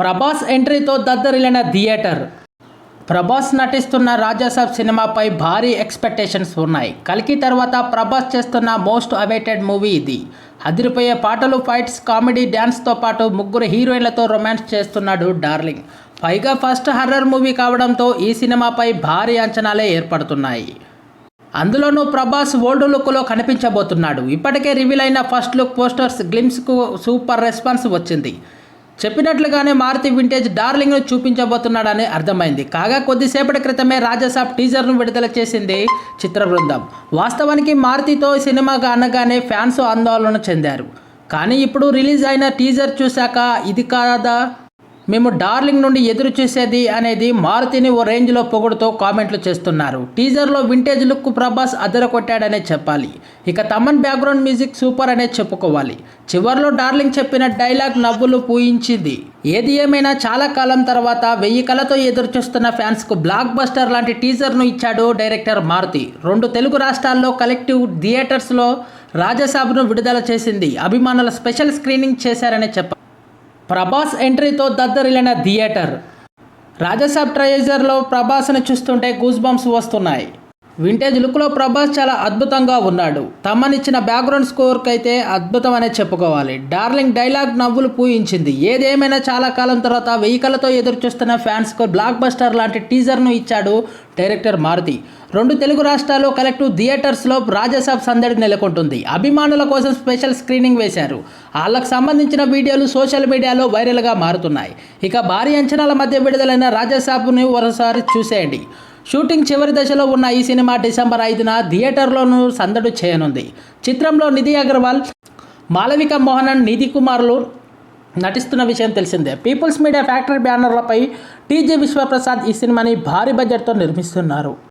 ప్రభాస్ ఎంట్రీతో దద్దరిల్లిన థియేటర్. ప్రభాస్ నటిస్తున్న రాజాసాబ్ సినిమాపై భారీ ఎక్స్పెక్టేషన్స్ ఉన్నాయి. కలికి తర్వాత ప్రభాస్ చేస్తున్న మోస్ట్ అవైటెడ్ మూవీ ఇది. అదిరిపోయే పాటలు ఫైట్స్ కామెడీ డ్యాన్స్తో పాటు ముగ్గురు హీరోయిన్లతో రొమాన్స్ చేస్తున్నాడు డార్లింగ్. పైగా ఫస్ట్ హర్రర్ మూవీ కావడంతో ఈ సినిమాపై భారీ అంచనాలే ఏర్పడుతున్నాయి. అందులోనూ ప్రభాస్ ఓల్డ్ లుక్లో కనిపించబోతున్నాడు. ఇప్పటికే రివీల్ అయిన ఫస్ట్ లుక్ పోస్టర్స్ గ్లిమ్స్కు సూపర్ రెస్పాన్స్ వచ్చింది. చెప్పినట్లుగానే మారుతి వింటేజ్ డార్లింగ్ను చూపించబోతున్నాడని అర్థమైంది. కాగా కొద్దిసేపటి క్రితమే రాజాసాబ్ టీజర్ను విడుదల చేసింది చిత్ర బృందం. వాస్తవానికి మారుతితో సినిమాగా అనగానే ఫ్యాన్స్ ఆందోళన చెందారు. కానీ ఇప్పుడు రిలీజ్ అయిన టీజర్ చూశాక ఇది కాదా? మేము డార్లింగ్ నుండి ఎదురు చూసేది అనేది మారుతిని ఓ రేంజ్లో పొగుడుతో కామెంట్లు చేస్తున్నారు. టీజర్లో వింటేజ్ లుక్ ప్రభాస్ అదర కొట్టాడనే చెప్పాలి. ఇక తమన్ బ్యాక్గ్రౌండ్ మ్యూజిక్ సూపర్ అనే చెప్పుకోవాలి. చివర్లో డార్లింగ్ చెప్పిన డైలాగ్ నవ్వులు పూయించింది. ఏది ఏమైనా చాలా కాలం తర్వాత వెయ్యి కళతో ఎదురు చూస్తున్న ఫ్యాన్స్కు బ్లాక్ బస్టర్ లాంటి టీజర్ను ఇచ్చాడు డైరెక్టర్ మారుతి. రెండు తెలుగు రాష్ట్రాల్లో కలెక్టివ్ థియేటర్స్లో రాజసాబ్ను విడుదల చేసింది. అభిమానుల స్పెషల్ స్క్రీనింగ్ చేశారనే చెప్పాలి ప్రభాస్ ఎంట్రీతో దద్దరిల్లిన థియేటర్. రాజసాబ్ ట్రైజర్లో ప్రభాస్ను చూస్తుంటే గూస్ బంప్స్ వస్తున్నాయి. వింటేజ్ లుక్లో ప్రభాస్ చాలా అద్భుతంగా ఉన్నాడు. తమ్మనిచ్చిన బ్యాక్గ్రౌండ్ స్కోర్కి అయితే అద్భుతం అనే చెప్పుకోవాలి. డార్లింగ్ డైలాగ్ నవ్వులు పూయించింది. ఏదేమైనా చాలా కాలం తర్వాత వెహికల్తో ఎదురు చూస్తున్న ఫ్యాన్స్కు బ్లాక్ బస్టర్ లాంటి టీజర్ను ఇచ్చాడు డైరెక్టర్ మారుతి. రెండు తెలుగు రాష్ట్రాల్లో కలెక్టివ్ థియేటర్స్లో రాజసాబ్ సందడి నెలకొంటుంది. అభిమానుల కోసం స్పెషల్ స్క్రీనింగ్ వేశారు. వాళ్ళకు సంబంధించిన వీడియోలు సోషల్ మీడియాలో వైరల్గా మారుతున్నాయి. ఇక భారీ అంచనాల మధ్య విడుదలైన రాజసాబ్ను ఒకసారి చూసేయండి. షూటింగ్ చివరి దశలో ఉన్న ఈ సినిమా డిసెంబర్ ఐదున థియేటర్లోనూ సందడి చేయనుంది. చిత్రంలో నిధి అగర్వాల్ మాలవిక మోహనన్ నిధి కుమార్లు నటిస్తున్న విషయం తెలిసిందే. పీపుల్స్ మీడియా ఫ్యాక్టరీ బ్యానర్లపై టీజే విశ్వప్రసాద్ ఈ సినిమాని భారీ బడ్జెట్తో నిర్మిస్తున్నారు.